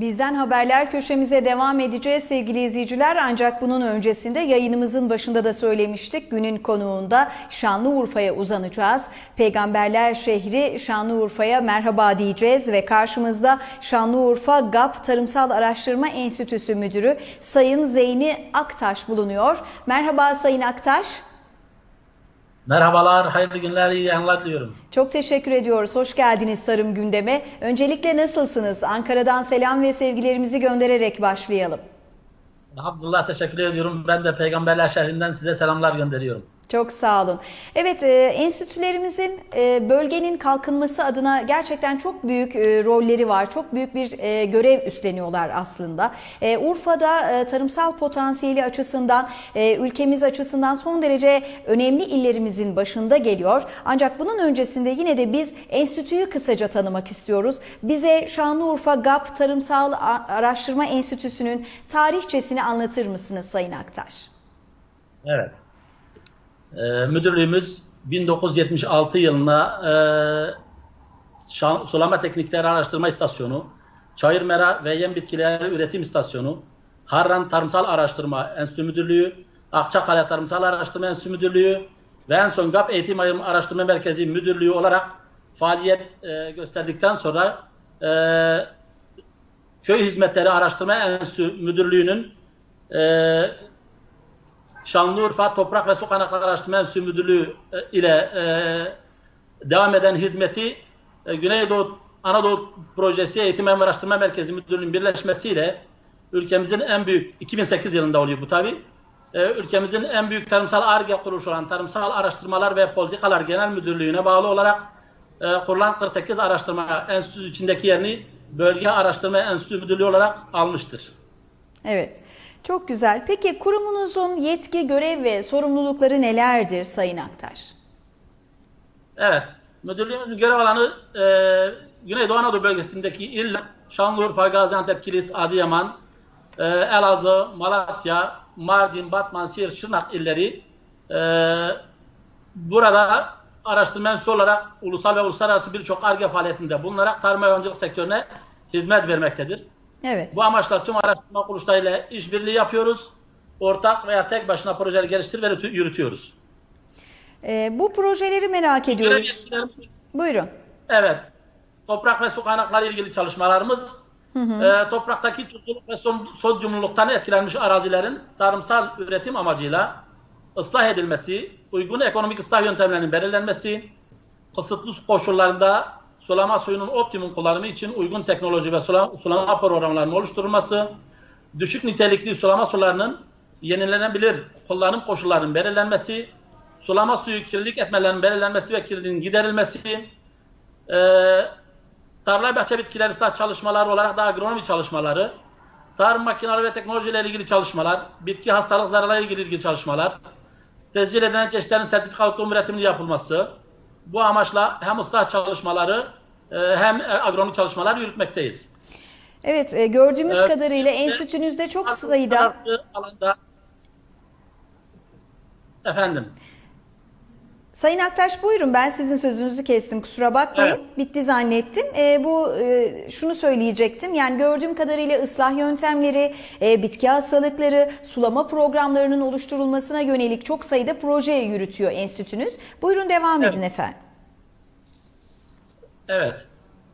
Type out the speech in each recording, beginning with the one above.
Bizden haberler köşemize devam edeceğiz sevgili izleyiciler. Ancak bunun öncesinde yayınımızın başında da söylemiştik. Günün konuğunda Şanlıurfa'ya uzanacağız. Peygamberler şehri Şanlıurfa'ya merhaba diyeceğiz ve karşımızda Şanlıurfa GAP Tarımsal Araştırma Enstitüsü Müdürü Sayın Zeyni Aktaş bulunuyor. Merhaba Sayın Aktaş. Merhabalar, hayırlı günler, iyi yayınlar diliyorum. Çok teşekkür ediyoruz. Hoş geldiniz Tarım Gündem'e. Öncelikle nasılsınız? Ankara'dan selam ve sevgilerimizi göndererek başlayalım. Abdullah teşekkür ediyorum. Ben de Peygamberler şehrinden size selamlar gönderiyorum. Çok sağ olun. Evet, e, enstitülerimizin e, bölgenin kalkınması adına gerçekten çok büyük e, rolleri var. Çok büyük bir e, görev üstleniyorlar aslında. E, Urfa'da e, tarımsal potansiyeli açısından, e, ülkemiz açısından son derece önemli illerimizin başında geliyor. Ancak bunun öncesinde yine de biz enstitüyü kısaca tanımak istiyoruz. Bize Şanlıurfa GAP Tarımsal Araştırma Enstitüsü'nün tarihçesini anlatır mısınız Sayın Aktaş? Evet. Ee, müdürlüğümüz 1976 yılına e, Şan- Sulama Teknikleri Araştırma İstasyonu, Çayır Mera ve Yem Bitkileri Üretim İstasyonu, Harran Tarımsal Araştırma Enstitü Müdürlüğü, Akçakale Tarımsal Araştırma Enstitü Müdürlüğü ve en son GAP Eğitim Ayım Araştırma Merkezi Müdürlüğü olarak faaliyet e, gösterdikten sonra e, Köy Hizmetleri Araştırma Enstitü Müdürlüğü'nün e, Şanlıurfa Toprak ve Su Kaynakları Araştırma Enstitüsü Müdürlüğü e, ile e, devam eden hizmeti e, Güneydoğu Anadolu Projesi Eğitim ve Araştırma Merkezi Müdürlüğü'nün birleşmesiyle ülkemizin en büyük 2008 yılında oluyor bu tabi. ülkemizin en büyük tarımsal ARGE kuruluşu olan Tarımsal Araştırmalar ve Politikalar Genel Müdürlüğü'ne bağlı olarak e, kurulan 48 araştırma enstitüsü içindeki yerini Bölge Araştırma Enstitüsü Müdürlüğü olarak almıştır. Evet. Çok güzel. Peki kurumunuzun yetki, görev ve sorumlulukları nelerdir Sayın Aktaş? Evet. Müdürlüğümüzün görev alanı e, Güneydoğu Anadolu bölgesindeki il Şanlıurfa, Gaziantep, Kilis, Adıyaman, e, Elazığ, Malatya, Mardin, Batman, Siirt, Şırnak illeri e, burada araştırma enstitüsü olarak ulusal ve uluslararası birçok ARGE faaliyetinde bulunarak tarım hayvancılık sektörüne hizmet vermektedir. Evet. Bu amaçla tüm araştırma kuruluşlarıyla işbirliği yapıyoruz. Ortak veya tek başına projeler geliştir ve yürütüyoruz. Ee, bu projeleri merak ediyoruz. Buyurun. Evet. Toprak ve su kaynakları ilgili çalışmalarımız e, topraktaki tuzluluk ve sodyumluluktan etkilenmiş arazilerin tarımsal üretim amacıyla ıslah edilmesi, uygun ekonomik ıslah yöntemlerinin belirlenmesi, kısıtlı koşullarında sulama suyunun optimum kullanımı için uygun teknoloji ve sulama, sulama programlarının oluşturulması, düşük nitelikli sulama sularının yenilenebilir kullanım koşullarının belirlenmesi, sulama suyu kirlilik etmelerinin belirlenmesi ve kirliliğin giderilmesi, e, tarla bahçe bitkileri ıslah çalışmaları olarak da agronomi çalışmaları, tarım makineleri ve teknolojiyle ilgili çalışmalar, bitki hastalık zararları ilgili ilgili çalışmalar, tescil edilen çeşitlerin sertifikalı tohum üretiminin yapılması, bu amaçla hem ıslah çalışmaları e, hem agronomi çalışmalar yürütmekteyiz. Evet, e, gördüğümüz Evet. kadarıyla enstitünüzde çok sayıda alanda efendim Sayın Aktaş buyurun ben sizin sözünüzü kestim kusura bakmayın. Evet. Bitti zannettim. E, bu e, şunu söyleyecektim. Yani gördüğüm kadarıyla ıslah yöntemleri, e, bitki hastalıkları, sulama programlarının oluşturulmasına yönelik çok sayıda proje yürütüyor enstitünüz. Buyurun devam Evet. edin efendim. Evet.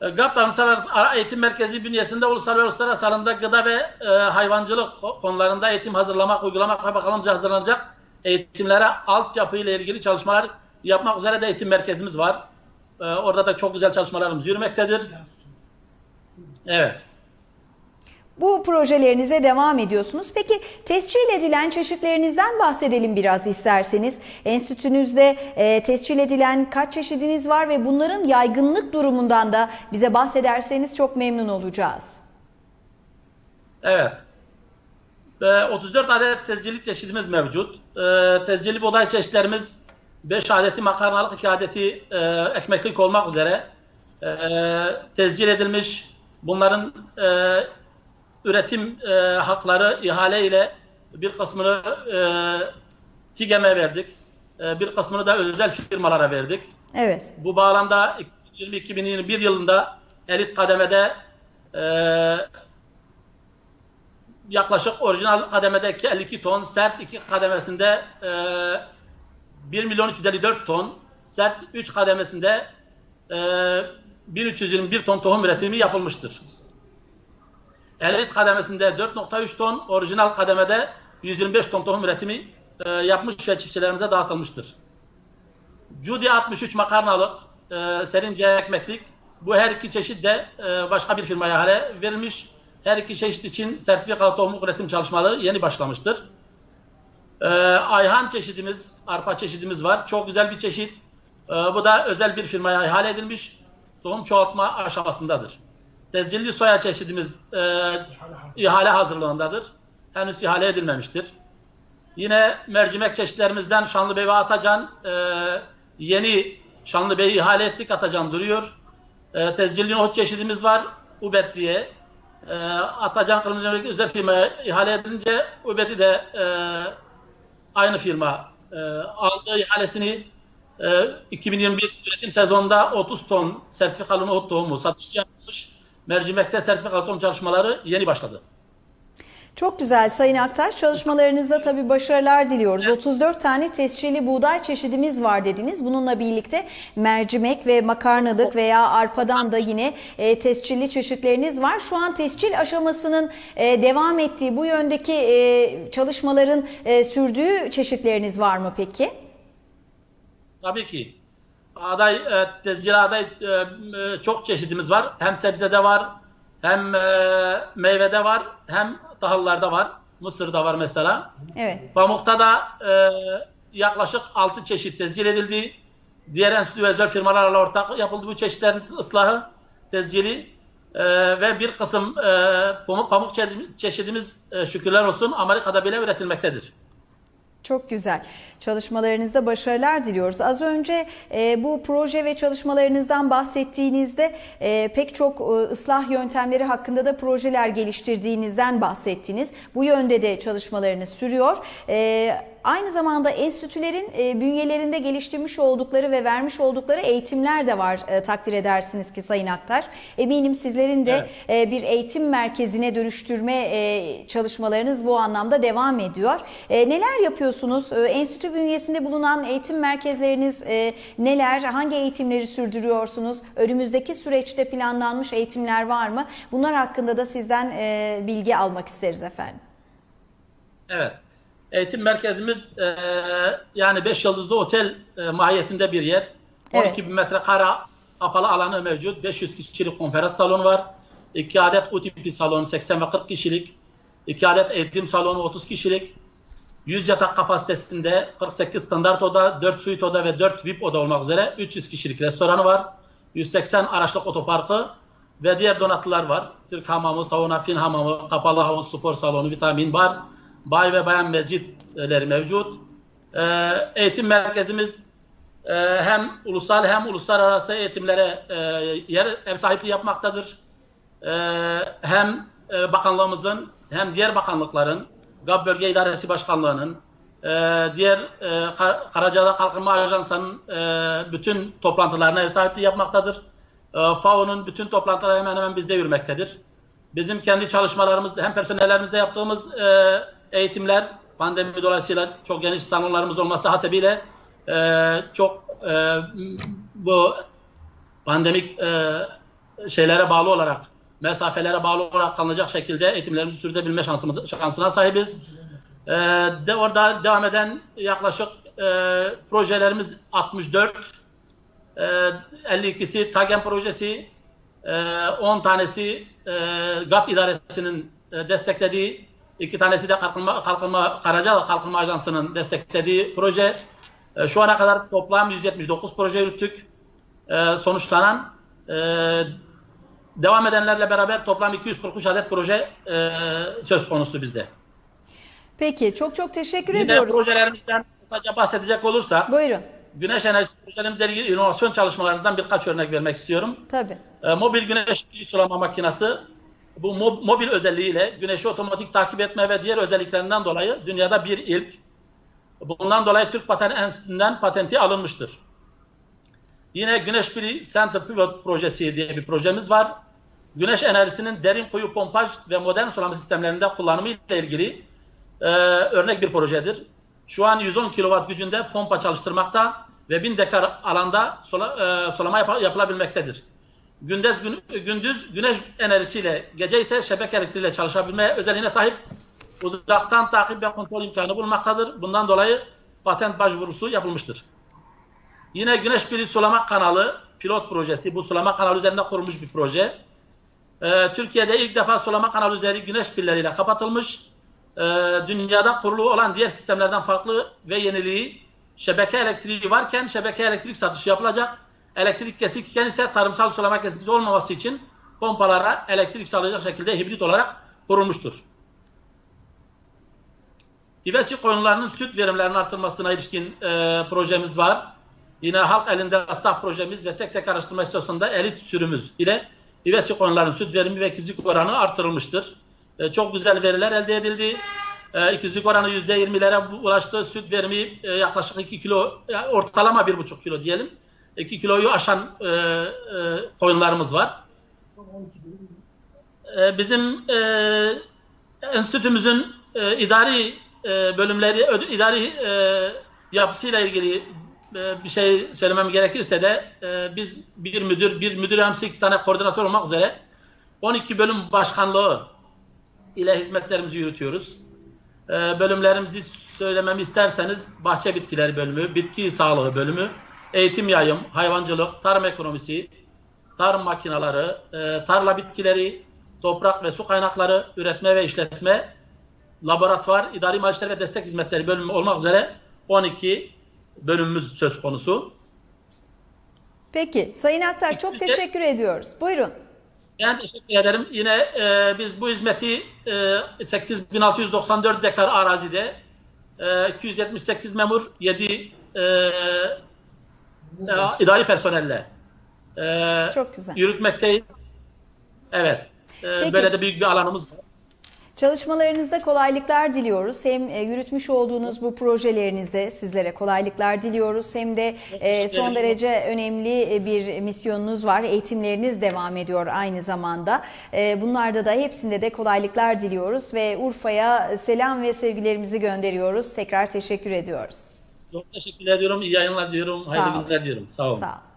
E, GAP Tarımsal Eğitim Merkezi bünyesinde ulusal ve uluslararası alanda gıda ve e, hayvancılık ko- konularında eğitim hazırlamak, uygulamak ve bakanlığımızca hazırlanacak eğitimlere altyapı ile ilgili çalışmalar yapmak üzere de eğitim merkezimiz var. E, orada da çok güzel çalışmalarımız yürümektedir. Evet. Bu projelerinize devam ediyorsunuz. Peki tescil edilen çeşitlerinizden bahsedelim biraz isterseniz. Enstitünüzde e, tescil edilen kaç çeşidiniz var ve bunların yaygınlık durumundan da bize bahsederseniz çok memnun olacağız. Evet. E, 34 adet tescilli çeşidimiz mevcut. E, tescilli buğday çeşitlerimiz 5 adeti makarnalık, 2 adeti e, ekmeklik olmak üzere e, tescil edilmiş. Bunların e, üretim e, hakları ihale ile bir kısmını e, TİGEM'e verdik. E, bir kısmını da özel firmalara verdik. Evet. Bu bağlamda 2020-2021 yılında elit kademede e, yaklaşık orijinal kademedeki 52 ton, sert 2 kademesinde e, 1 milyon 354 ton, sert 3 kademesinde e, 1321 ton tohum üretimi yapılmıştır. Elit kademesinde 4.3 ton, orijinal kademede 125 ton tohum üretimi e, yapmış ve çiftçilerimize dağıtılmıştır. Judy 63 makarnalık, e, serince ekmeklik. Bu her iki çeşit de e, başka bir firmaya hale verilmiş. Her iki çeşit için sertifikalı tohum üretim çalışmaları yeni başlamıştır. E, Ayhan çeşidimiz, arpa çeşidimiz var. Çok güzel bir çeşit. E, bu da özel bir firmaya ihale edilmiş. Tohum çoğaltma aşamasındadır. Tezcilli soya çeşidimiz e, ihale hazırlığındadır. Henüz ihale edilmemiştir. Yine mercimek çeşitlerimizden Şanlıbey ve Atacan e, yeni Şanlıbey'i ihale ettik. Atacan duruyor. E, tezcilli nohut çeşidimiz var. Ubet diye. E, Atacan Kırmızı özel firmaya ihale edilince Ubet'i de e, aynı firma e, aldığı ihalesini e, 2021 üretim sezonunda 30 ton sertifikalı nohut tohumu satış yapmış. Mercimekte sertifikalı tohum çalışmaları yeni başladı. Çok güzel Sayın Aktaş. Çalışmalarınızda tabii başarılar diliyoruz. 34 tane tescilli buğday çeşidimiz var dediniz. Bununla birlikte mercimek ve makarnalık veya arpadan da yine e, tescilli çeşitleriniz var. Şu an tescil aşamasının e, devam ettiği bu yöndeki e, çalışmaların e, sürdüğü çeşitleriniz var mı peki? Tabii ki. Aday, e, tezgil aday e, e, çok çeşidimiz var. Hem sebzede var, hem e, meyvede var, hem tahıllarda var. Mısırda var mesela. Evet. Pamukta da e, yaklaşık 6 çeşit tezgil edildi. Diğer enstitü ve özel firmalarla ortak yapıldı bu çeşitlerin ıslahı, tezcili. E, ve bir kısım e, pamuk, pamuk çe- çeşidimiz e, şükürler olsun Amerika'da bile üretilmektedir. Çok güzel. Çalışmalarınızda başarılar diliyoruz. Az önce e, bu proje ve çalışmalarınızdan bahsettiğinizde e, pek çok e, ıslah yöntemleri hakkında da projeler geliştirdiğinizden bahsettiniz. Bu yönde de çalışmalarınız sürüyor. E, Aynı zamanda enstitülerin e, bünyelerinde geliştirmiş oldukları ve vermiş oldukları eğitimler de var e, takdir edersiniz ki Sayın Aktaş. Eminim sizlerin de e, bir eğitim merkezine dönüştürme e, çalışmalarınız bu anlamda devam ediyor. E, neler yapıyorsunuz? E, enstitü bünyesinde bulunan eğitim merkezleriniz e, neler? Hangi eğitimleri sürdürüyorsunuz? Önümüzdeki süreçte planlanmış eğitimler var mı? Bunlar hakkında da sizden e, bilgi almak isteriz efendim. Evet. Eğitim merkezimiz e, yani 5 yıldızlı otel e, mahiyetinde bir yer. Evet. 12 bin metrekare kapalı alanı mevcut. 500 kişilik konferans salonu var. 2 adet UTP salonu 80 ve 40 kişilik. 2 adet eğitim salonu 30 kişilik. 100 yatak kapasitesinde 48 standart oda, 4 suite oda ve 4 VIP oda olmak üzere 300 kişilik restoranı var. 180 araçlık otoparkı ve diğer donatılar var. Türk hamamı, sauna, fin hamamı, kapalı havuz, spor salonu, vitamin bar, bay ve bayan mescitleri mevcut. Ee, eğitim merkezimiz e, hem ulusal hem uluslararası eğitimlere e, yer ev sahipliği yapmaktadır. E, hem bakanlığımızın hem diğer bakanlıkların, GAP Bölge İdaresi Başkanlığı'nın, e, diğer e, Kar- Karacadağ Kalkınma Ajansı'nın e, bütün toplantılarına ev sahipliği yapmaktadır. E, FAO'nun bütün toplantıları hemen hemen bizde yürümektedir. Bizim kendi çalışmalarımız hem personellerimizde yaptığımız e, eğitimler pandemi dolayısıyla çok geniş salonlarımız olması hasebiyle e, çok e, bu pandemik e, şeylere bağlı olarak mesafelere bağlı olarak kalınacak şekilde eğitimlerimizi sürdürebilme şansımız, şansına sahibiz. E, de orada devam eden yaklaşık e, projelerimiz 64 e, 52'si TAGEM projesi, e, 10 tanesi e, GAP idaresinin e, desteklediği, iki tanesi de Kalkınma, Kalkınma Karacadağ Kalkınma Ajansı'nın desteklediği proje. E, şu ana kadar toplam 179 proje yürüttük. E, sonuçlanan e, devam edenlerle beraber toplam 243 adet proje e, söz konusu bizde. Peki çok çok teşekkür Yine ediyoruz. projelerimizden kısaca bahsedecek olursak, Buyurun. güneş enerjisi projelerimizle ilgili inovasyon çalışmalarından birkaç örnek vermek istiyorum. Tabii. E, mobil güneş sulama makinesi bu mo- mobil özelliğiyle güneşi otomatik takip etme ve diğer özelliklerinden dolayı dünyada bir ilk. Bundan dolayı Türk Patent Enstitüsü'nden patenti alınmıştır. Yine Güneş Pili Center Pivot projesi diye bir projemiz var. güneş enerjisinin derin kuyu pompaj ve modern sulama sistemlerinde kullanımı ile ilgili e, örnek bir projedir. Şu an 110 kW gücünde pompa çalıştırmakta ve 1000 dekar alanda sola, e, sulama yap- yapılabilmektedir. Gündüz, gün- gündüz güneş enerjisiyle, gece ise şebeke elektriğiyle çalışabilme özelliğine sahip uzaktan takip ve kontrol imkanı bulunmaktadır. Bundan dolayı patent başvurusu yapılmıştır. Yine Güneş Pili Sulama Kanalı pilot projesi. Bu sulama kanalı üzerinde kurulmuş bir proje. Ee, Türkiye'de ilk defa sulama kanalı üzeri güneş pilleriyle kapatılmış. Ee, dünyada kurulu olan diğer sistemlerden farklı ve yeniliği şebeke elektriği varken şebeke elektrik satışı yapılacak. Elektrik kesikken ise tarımsal sulama kesintisi olmaması için pompalara elektrik sağlayacak şekilde hibrit olarak kurulmuştur. İvesi koyunlarının süt verimlerinin artırılmasına ilişkin e, projemiz var. Yine halk elinde ıslak projemiz ve tek tek araştırma istasyonunda elit sürümüz ile İvesi koyunların süt verimi ve ikizlik oranı artırılmıştır. E, çok güzel veriler elde edildi. E, ikizlik oranı %20'lere ulaştı. Süt verimi e, yaklaşık 2 kilo, yani ortalama 1,5 kilo diyelim. 2 kiloyu aşan e, e, koyunlarımız var. E, bizim e, enstitümüzün e, idari e, bölümleri, idari e, yapısıyla ilgili bir şey söylemem gerekirse de e, biz bir müdür, bir müdür yardımcısı, iki tane koordinatör olmak üzere 12 bölüm başkanlığı ile hizmetlerimizi yürütüyoruz. E, bölümlerimizi söylememi isterseniz bahçe bitkileri bölümü, bitki sağlığı bölümü, eğitim yayım, hayvancılık, tarım ekonomisi, tarım makineleri, e, tarla bitkileri, toprak ve su kaynakları, üretme ve işletme, laboratuvar, idari maaşlar ve destek hizmetleri bölümü olmak üzere 12 bölümümüz söz konusu. Peki Sayın Aktaş çok teşekkür ediyoruz. Buyurun. Ben teşekkür ederim. Yine e, biz bu hizmeti e, 8694 dekar arazide e, 278 memur, 7 e, e, idari personelle e, Çok güzel. yürütmekteyiz. Evet. E, Peki. böyle de büyük bir alanımız var. Çalışmalarınızda kolaylıklar diliyoruz. Hem e, yürütmüş olduğunuz bu projelerinizde sizlere kolaylıklar diliyoruz. Hem de e, son derece önemli e, bir misyonunuz var. Eğitimleriniz devam ediyor aynı zamanda. Bunlarda da hepsinde de kolaylıklar diliyoruz ve Urfa'ya selam ve sevgilerimizi gönderiyoruz. Tekrar teşekkür ediyoruz. Çok teşekkür ediyorum. İyi yayınlar diyorum. Hayırlı günler diyorum. Sağ olun. Sağ olun.